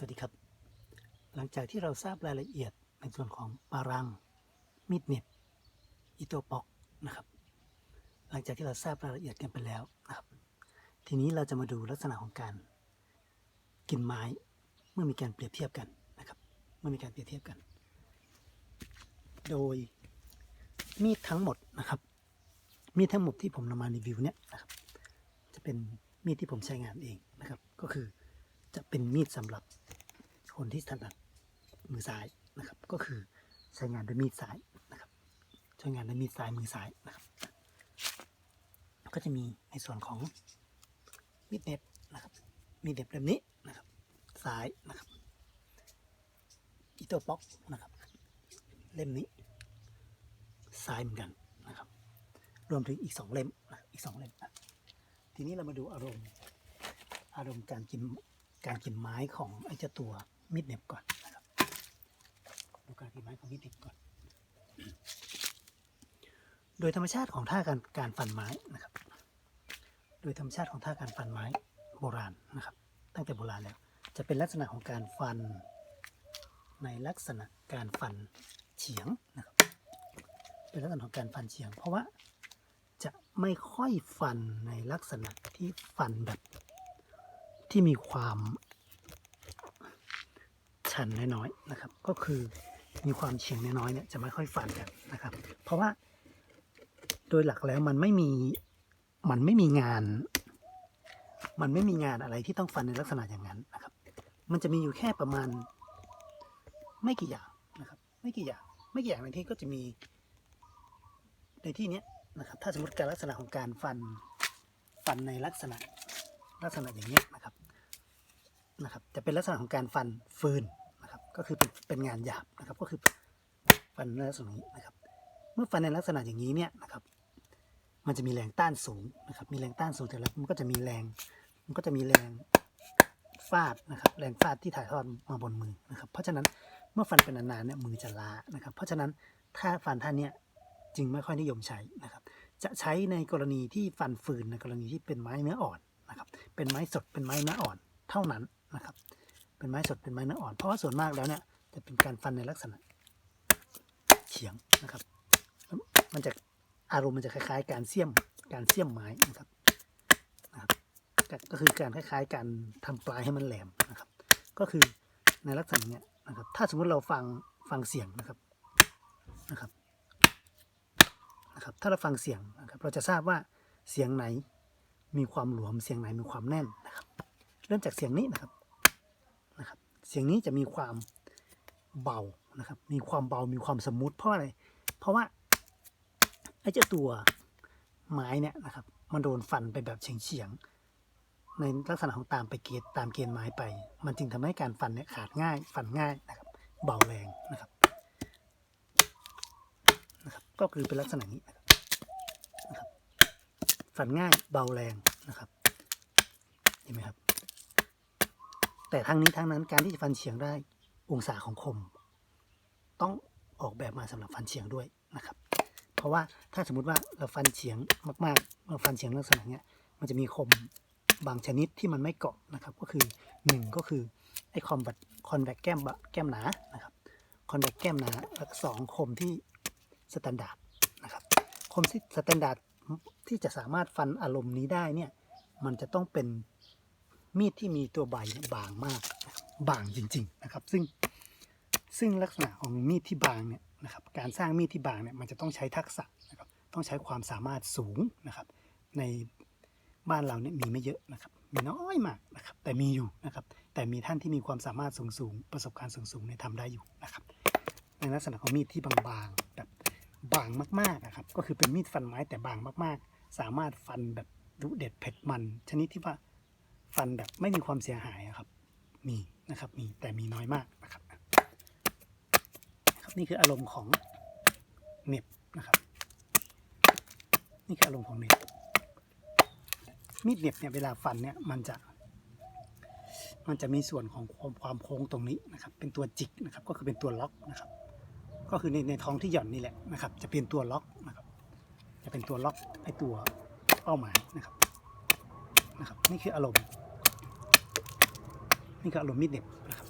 สวัสดีครับ หลังจากที่เราทราบรายละเอียดในส่วนของปารัง มีดเน็บอิโตปอกนะครับ หลังจากที่เราทราบรายละเอียดกันไปแล้วนะครับ ทีนี้เราจะมาดูลักษณะของการกินไม้เมื่อมีการเปรียบเทียบกันนะครับ เมื่อมีการเปรียบเทียบกัน โดยมีดทั้งหมดนะครับ มีดทั้งหมดที่ผมนำมารีวิวเนี่ยนะครับจะเป็นมีดที่ผมใช้งานเองนะครับ ก็คือจะเป็นมีดสำหรับ คนที่ถนัดมือซ้ายนะครับ ก็คือใช้งานด้วยมีดซ้ายนะครับใช้งานด้วยมีดซ้ายมือซ้ายนะครับ ก็จะมีในส่วนของมีดเหน็บนะครับ มีดเหน็บแบบนี้นะครับซ้ายนะครับอิโต้ป๊อกนะครับ เล่มนี้ซ้ายเหมือนกันนะครับ รวมถึงอีกสองเล่มนะอีกสองเล่มนะทีนี้เรามาดูอารมณ์อารมณ์การกินการกินไม้ของไอ้เจ้าตัว มีดเน็บก่อนนะครับดูการกินไม้ของมีดเน็บก่อน โดยธรรมชาติของท่าการการฟันไม้นะครับ โดยธรรมชาติของท่าการฟันไม้โบราณนะครับ ตั้งแต่โบราณแล้ว จะเป็นลักษณะของการฟัน ในลักษณะการฟันเฉียงนะครับ เป็นลักษณะของการฟันเฉียง เพราะว่าจะไม่ค่อยฟันในลักษณะที่ฟันแบบที่มีความ ชันน้อยๆนะครับ ก็คือมีความเฉียงน้อยๆเนี่ยจะไม่ค่อยฟันกันนะครับ เพราะว่าโดยหลักแล้วมันไม่มีมันไม่มีงาน มันไม่มีงานอะไรที่ต้องฟันในลักษณะอย่างนั้นนะครับ มันจะมีอยู่แค่ประมาณ ไม่กี่อย่างนะครับ ไม่กี่อย่าง ไม่กี่อย่างในที่ก็จะมี ในที่นี้นะครับ ถ้าสมมติการลักษณะของการฟันฟันในลักษณะลักษณะอย่างนี้นะครับนะครับ จะเป็นลักษณะของการฟันฟืนน ก็คือเป็นเป็นงานหยาบนะครับ ก็คือฟันในลักษณะนี้นะครับ เมื่อฟันในลักษณะอย่างนี้เนี่ยนะครับ มันจะมีแรงต้านสูงนะครับ มีแรงต้านสูงแต่แล้วมันก็จะมีแรง มันก็จะมีแรงฟาดนะครับ แรงฟาดที่ถ่ายทอดมาบนมือนะครับ เพราะฉะนั้นเมื่อฟันเป็นนานๆเนี่ยมือจะล้านะครับ เพราะฉะนั้นถ้าฟันท่านเนี้ยจึงไม่ค่อยนิยมใช้นะครับ จะใช้ในกรณีที่ฟันฟืนในกรณีที่เป็นไม้เนื้ออ่อนนะครับ เป็นไม้สดเป็นไม้เนื้ออ่อนเท่านั้นนะครับ เป็นไม้สดเป็นไม้เนื้ออ่อน เพราะว่าส่วนมากแล้วเนี่ยจะเป็นการฟันในลักษณะเฉียงนะครับ มันจะอารมณ์มันจะคล้ายๆ การเสี้ยมการเสี้ยมไม้นะครับนะครับก็คือการคล้ายๆ การทำปลายให้มันแหลมนะครับ ก็คือในลักษณะเนี้ยนะครับ ถ้าสมมุติเราฟังฟังเสียงนะครับนะครับนะครับ ถ้าเราฟังเสียงนะครับ เราจะทราบว่าเสียงไหนมีความหลวมเสียงไหนมีความแน่นนะครับ เริ่มจากเสียงนี้นะครับ เสียงนี้จะมีความเบานะครับ มีความเบา มีความสมูทเพราะอะไร เพราะว่าไอ้เจ้าตัวไม้เนี่ยนะครับ มันโดนฟันไปแบบเฉียงๆ ในลักษณะของตามไปเกณฑ์ตามเกณฑ์ไม้ไป มันจึงทำให้การฟันเนี่ยขาดง่าย ฟันง่ายนะครับ เบาแรงนะครับนะครับ ก็คือเป็นลักษณะนี้นะครับนะครับฟันง่าย เบาแรงนะครับ เห็นไหมครับ แต่ทั้งนี้ทั้งนั้นการที่จะฟันเฉียงได้องศาของคม ต้องออกแบบมาสำหรับฟันเฉียงด้วยนะครับ เพราะว่าถ้าสมมุติว่าเราฟันเฉียงมากๆ เราฟันเฉียงลักษณะเนี้ยมันจะมีคมบางชนิดที่มันไม่เกาะนะครับ ก็คือหนึ่งก็คือไอ้คอมแบทคอนแวคแก้มบะแก้มหนานะครับคอนแวคแก้มหนาแล้วสองคมที่สแตนดาร์ดนะครับคมที่สแตนดาร์ดที่จะสามารถฟันอารมณ์นี้ได้เนี่ยมันจะต้องเป็น มีดที่มีตัวใบบางมากบางจริง ๆนะครับ ซึ่งซึ่งลักษณะของมีดที่บางเนี่ยนะครับการสร้างมีดที่บางเนี่ยมันจะต้องใช้ทักษะนะครับต้องใช้ความสามารถสูงนะครับ ในบ้านเราเนี่ยมีไม่เยอะนะครับ มีน้อยมากนะครับ แต่มีอยู่นะครับ แต่มีท่านที่มีความสามารถสูงๆประสบการณ์สูงๆเนี่ยทำได้อยู่นะครับ ในลักษณะของมีดที่บางๆแบบบางมากๆนะครับ ก็คือเป็นมีดฟันไม้แต่บางมาก ๆ สามารถฟันแบบดุเด็ดเผ็ดมัน ชนิดที่ว่า ฟันแบบไม่มีความเสียหายอะครับ มีนะครับมีแต่มีน้อยมากนะครับครับนี่คืออารมณ์ของเน็บนะครับ นี่คืออารมณ์ของเน็บมีดเน็บเนี่ยเวลาฟันเนี่ยมันจะ มันจะมีส่วนของความความโค้งตรงนี้นะครับ เป็นตัวจิกนะครับ ก็คือเป็นตัวล็อกนะครับ ก็คือในในท้องที่หย่อนนี่แหละนะครับ จะเป็นตัวล็อกนะครับ จะเป็นตัวล็อกไอตัวเป้าหมายนะครับนะครับ นี่คืออารมณ์ี่คืออารมณ์มีดเน็บนะครับ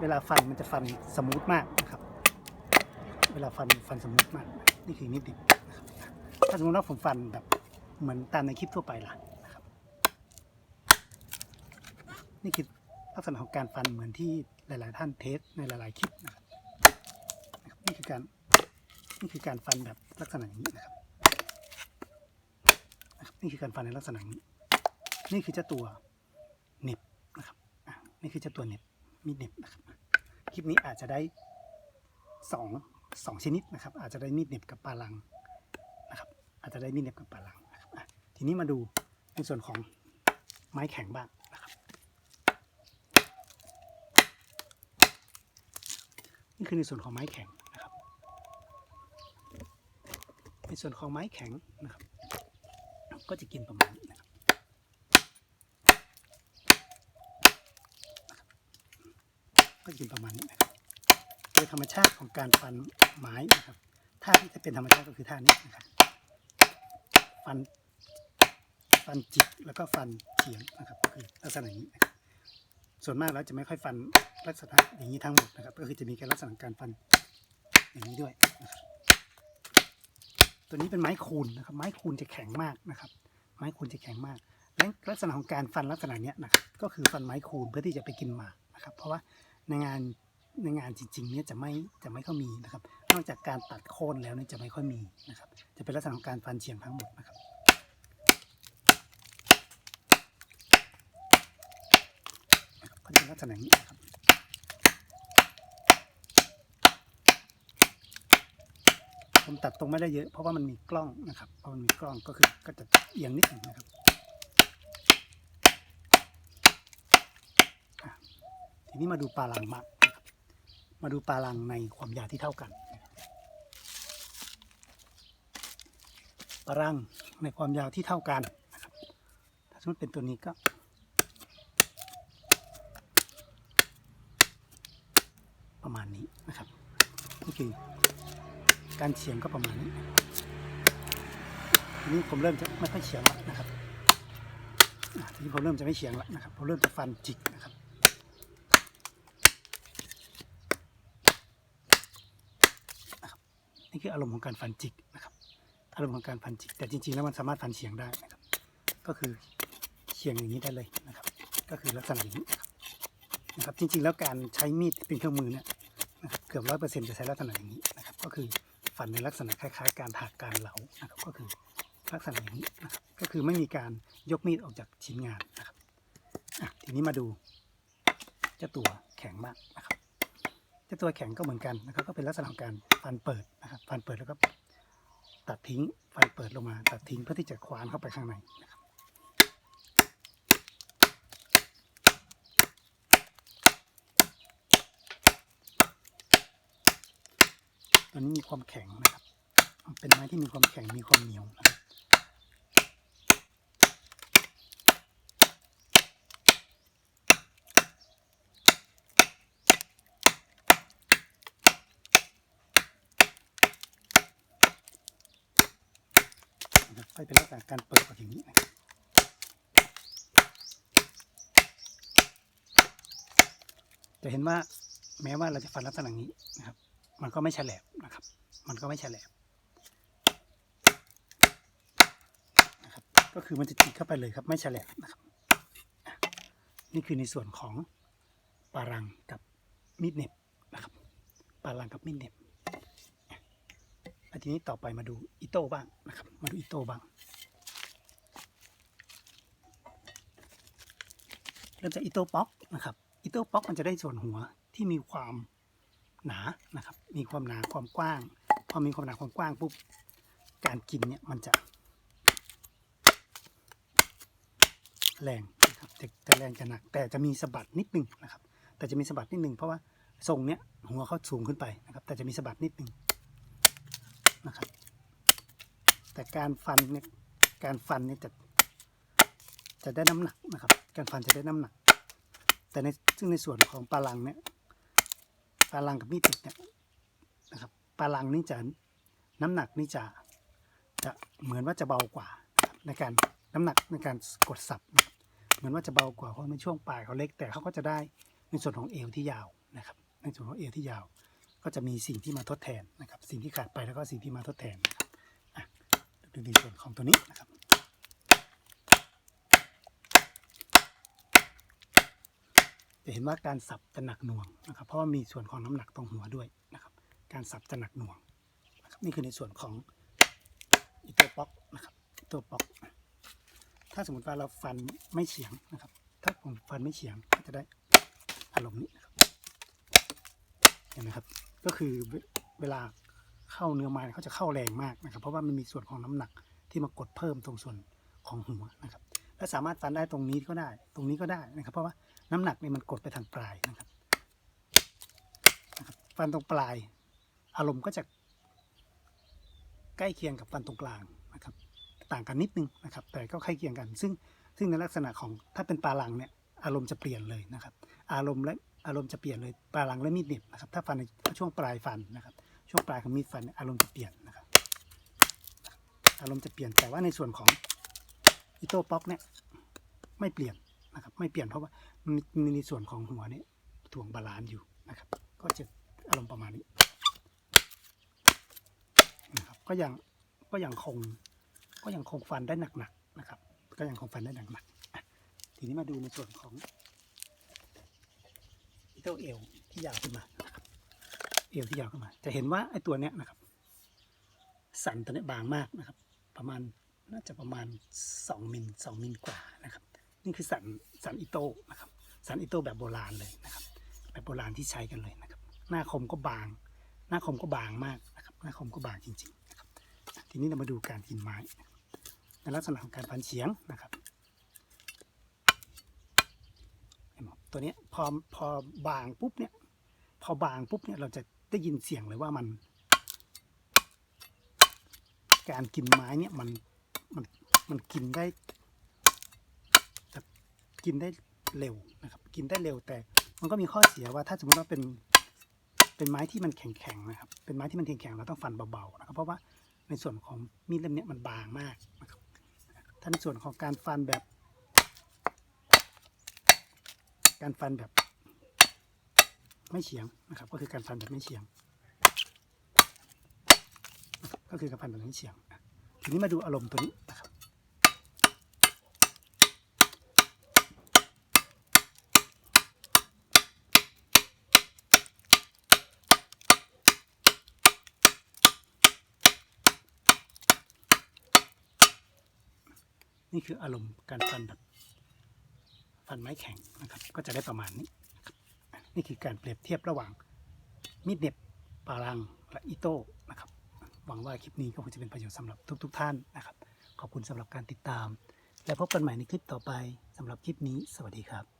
เวลาฟันมันจะฟันสมูทมากนะครับ เวลาฟันฟันสมูทมาก นี่คือนิดเดิบถ้าสมมติว่าผมฟันแบบเหมือนตามในคลิปทั่วไปล่ะนะครับ นี่คือ ลักษณะของการฟันเหมือนที่หลาย ๆ ท่านเทสในหลาย ๆ คลิปนะครับนี่คือการนี่คือการฟันแบบลักษณะอย่างนี้นะครับ นี่คือการฟันในลักษณะนี้ นี่คือเจ้าตัวเน็บนะครับนี่คือเจ้าตัวเน็บมีเน็บนะครับ คลิปนี้อาจจะได้สองสองชนิดนะครับ อาจจะได้มีดเน็บกับปลาลังนะครับ อาจจะได้มีดเน็บกับปลาลังนะครับทีนี้มาดูในส่วนของไม้แข็งบ้าง นี่คือในส่วนของไม้แข็งนะครับ ในส่วนของไม้แข็งนะครับ ก็จะกินประมาณนี้นะครับก็กินประมาณนี้นะครับโดยธรรมชาติของการฟันไม้นะครับท่าที่จะเป็นธรรมชาติก็คือท่านี้นะครับ ฟัน ฟันจิกแล้วก็ฟันเฉียงนะครับก็คือลักษณะนี้นะครับ ส่วนมากแล้วจะไม่ค่อยฟันลักษณะอย่างนี้ทั้งหมดนะครับ ก็คือจะมีแค่ลักษณะการฟันอย่างนี้ด้วยนะครับตัวนี้เป็นไม้คูนนะครับ ไม้คูนจะแข็งมากนะครับ ไม้คูนจะแข็งมาก และลักษณะของการฟันลักษณะเนี้ยนะครับ ก็คือฟันไม้คูนเพื่อที่จะไปกินหมากนะครับ เพราะว่าในงานในงานจริงๆเนี่ยจะไม่จะไม่ค่อยมีนะครับ นอกจากการตัดโค่นแล้วเนี่ยจะไม่ค่อยมีนะครับ จะเป็นลักษณะของการฟันเฉียงทั้งหมดนะครับ นะครับก็จะเป็น ลักษณะอย่างนี้ครับผมตัดตรงไม่ได้เยอะ เพราะว่ามันมีกล้องนะครับเพราะมันมีกล้องก็คือก็จะเอียงนิดหนึ่งนะครับทีนี้มาดูปลาลังบ้างนะครับมาดูปลาลังในความยาวที่เท่ากันปลาลังในความยาวที่เท่ากันนะครับถ้าสมมติเป็นตัวนี้ก็ ประมาณนี้นะครับ คือการเฉียงก็ประมาณนี้ทีนี้ผมเริ่มจะไม่ค่อยเฉียงแล้วนะครับทีนี้ผมเริ่มจะไม่เฉียงแล้วนะครับผมเริ่มจะฟันจิกนะครับนี่คืออารมณ์ของการฟันจิกนะครับ อารมณ์ของการฟันจิก แต่จริงๆแล้วมันสามารถฟันเฉียงได้นะครับ ก็คือเฉียงอย่างนี้ได้เลยนะครับ ก็คือลักษณะอย่างนี้นะครับนะครับจริงๆแล้วการใช้มีดเป็นเครื่องมือเนี่ย เกือบร้อยเปอร์เซ็นต์จะใช้ลักษณะอย่างนี้นะครับ ก็คือฟันในลักษณะคล้าย ๆ การถักการเหลานะครับ ก็คือลักษณะอย่างนี้นะครับก็คือไม่มีการยกมีดออกจากชิ้นงานนะครับทีนี้มาดูเจ้าตัวแข็งมากนะครับเจ้าตัวแข็งก็เหมือนกันนะครับ ก็เป็นลักษณะของการฟันเปิดนะครับ ฟันเปิดแล้วก็ตัดทิ้ง ฟันเปิดลงมา ตัดทิ้งเพื่อที่จะคว้านเข้าไปข้างในนะครับ ตัวนี้มีความแข็งนะครับ เป็นไม้ที่มีความแข็งมีความเหนียวนะครับครับก็เป็นลักษณะการเปิดออกอย่างนี้นะครับจะเห็นว่าแม้ว่าเราจะฟันลักษณะนี้นะครับ มันก็ไม่แฉลบ นะครับ มันก็ไม่แฉลบนะครับ ก็คือมันจะจิกเข้าไปเลยครับ ไม่แฉลบนะครับ นี่คือในส่วนของปารังกับมีดเน็บนะครับ ปารังกับมีดเน็บแล้วทีนี้ต่อไปมาดูอิโต้บ้างนะครับ มาดูอิโต้บ้าง เริ่มจากอิโต้ป๊อกนะครับ อิโต้ป๊อกมันจะได้ส่วนหัวที่มีความ หนานะครับ มีความหนาความกว้าง พอมีความหนาความกว้างปุ๊บการกินเนี่ยมันจะ แรงนะครับจะแรงจะหนัก แต่จะมีสะบัดนิดนึงนะครับ แต่จะมีสะบัดนิดนึงเพราะว่าทรงเนี้ยหัวเขาสูงขึ้นไปนะครับ แต่จะมีสะบัดนิดนึงนะครับ แต่การฟันเนี่ยการฟันเนี่ยจะจะได้น้ำหนักนะครับ การฟันจะได้น้ำหนัก แต่ในซึ่งในส่วนของปลาลังเนี่ยาลังกับมีดติดเนี่ยนะครับปลาลังนี่จะน้ำหนักนี่จะจะเหมือนว่าจะเบากว่าในการน้ำหนักในการกดสับเหมือนว่าจะเบากว่าเพราะในช่วงปลายเขาเล็ก แต่เขาก็จะได้ในส่วนของเอวที่ยาวนะครับในส่วนของเอวที่ยาว ก็จะมีสิ่งที่มาทดแทนนะครับ สิ่งที่ขาดไปแล้วก็สิ่งที่มาทดแทนนะครับดูในส่วนของตัวนี้นะครับ จะเห็นว่าการสับจะหนักหน่วงนะครับ เพราะว่ามีส่วนของน้ำหนักตรงหัวด้วยนะครับ การสับจะหนักหน่วงนะครับนี่คือในส่วนของตัวป๊อกนะครับตัวป๊อก ถ้าสมมติว่าเราฟันไม่เฉียงนะครับ ถ้าผมฟันไม่เฉียงก็จะได้อารมณ์นี้นะครับเห็นไหมครับ ก็คือเวเวลาเข้าเนื้อไม้เขาจะเข้าแรงมากนะครับ เพราะว่ามันมีส่วนของน้ำหนักที่มากดเพิ่มตรงส่วนของหัวนะครับ และสามารถฟันได้ตรงนี้ก็ได้ ตรงนี้ก็ได้นะครับ เพราะว่าน้ำหนักเนี่ยมันกดไปทางปลายนะครับฟันตรงปลาย อารมณ์ก็จะใกล้เคียงกับฟันตรงกลางนะครับ ต่างกันนิดนึงนะครับ แต่ก็ใกล้เคียงกัน ซึ่งซึ่งในลักษณะของถ้าเป็นปลาลังเนี่ยอารมณ์จะเปลี่ยนเลยนะครับ อารมณ์และอารมณ์จะเปลี่ยนเลยปลาลังและมีดเน็บนะครับ ถ้าฟันในช่วงปลายฟันนะครับ ช่วงปลายของมีดฟันอารมณ์จะเปลี่ยนนะครับ อารมณ์จะเปลี่ยนแต่ว่าในส่วนของ อิโต้ป๊อกเนี่ยไม่เปลี่ยนนะครับไม่เปลี่ยนเพราะว่ามีมีในส่วนของหัวเนี่ยถ่วงบาลานซ์อยู่นะครับก็จะอารมณ์ประมาณนี้นะครับก็ยังก็ยังคงก็ยังคงฟันได้หนักๆนะครับ ก็ยังคงฟันได้หนักๆทีนี้มาดูในส่วนของอิโต้เอวที่ยาวขึ้นมานะครับเอวที่ยาวขึ้นมา จะเห็นว่าไอ้ตัวเนี้ยนะครับสันตัวเนี้ยบางมากนะครับ ประมาณ น่าจะประมาณ 2 มิล2มิลกว่านะครับ นี่คือสันสันอิโต้นะครับ สันอิโต้แบบโบราณเลยนะครับ แบบโบราณที่ใช้กันเลยนะครับ หน้าคมก็บาง หน้าคมก็บางมากนะครับ หน้าคมก็บางจริงๆนะครับ ทีนี้เรามาดูการกินไม้ ในลักษณะของการพันเฉียงนะครับตัวนี้พอพอบางปุ๊บเนี่ย พอบางปุ๊บเนี่ยเราจะได้ยินเสียงเลยว่ามัน การกินไม้เนี่ยมัน มันมันกินได้แบบกินได้เร็วนะครับ กินได้เร็วแต่ มันก็มีข้อเสียว่าถ้าสมมติว่าเป็นเป็นไม้ที่มันแข็งๆนะครับ เป็นไม้ที่มันแข็งๆเราต้องฟันเบาๆนะครับ เพราะว่าในส่วนของมีดเล่มนี้มันบางมากนะครับถ้าในส่วนของการฟันแบบ การฟันแบบ ไม่เฉียงนะครับ ก็คือการฟันแบบไม่เฉียง ก็คือการฟันแบบไม่เฉียง ทีนี้มาดูอารมณ์ตัวนี้นะครับนี่คืออารมณ์การฟันแบบฟันไม้แข็งนะครับ ก็จะได้ประมาณนี้นี่คือการเปรียบเทียบระหว่างมีดเน็บปาลังและอิโต้ หวังว่าคลิปนี้ก็คงจะเป็นประโยชน์สำหรับทุก ๆ ท่านนะครับ ขอบคุณสำหรับการติดตาม และพบกันใหม่ในคลิปต่อไปสำหรับคลิปนี้ สวัสดีครับ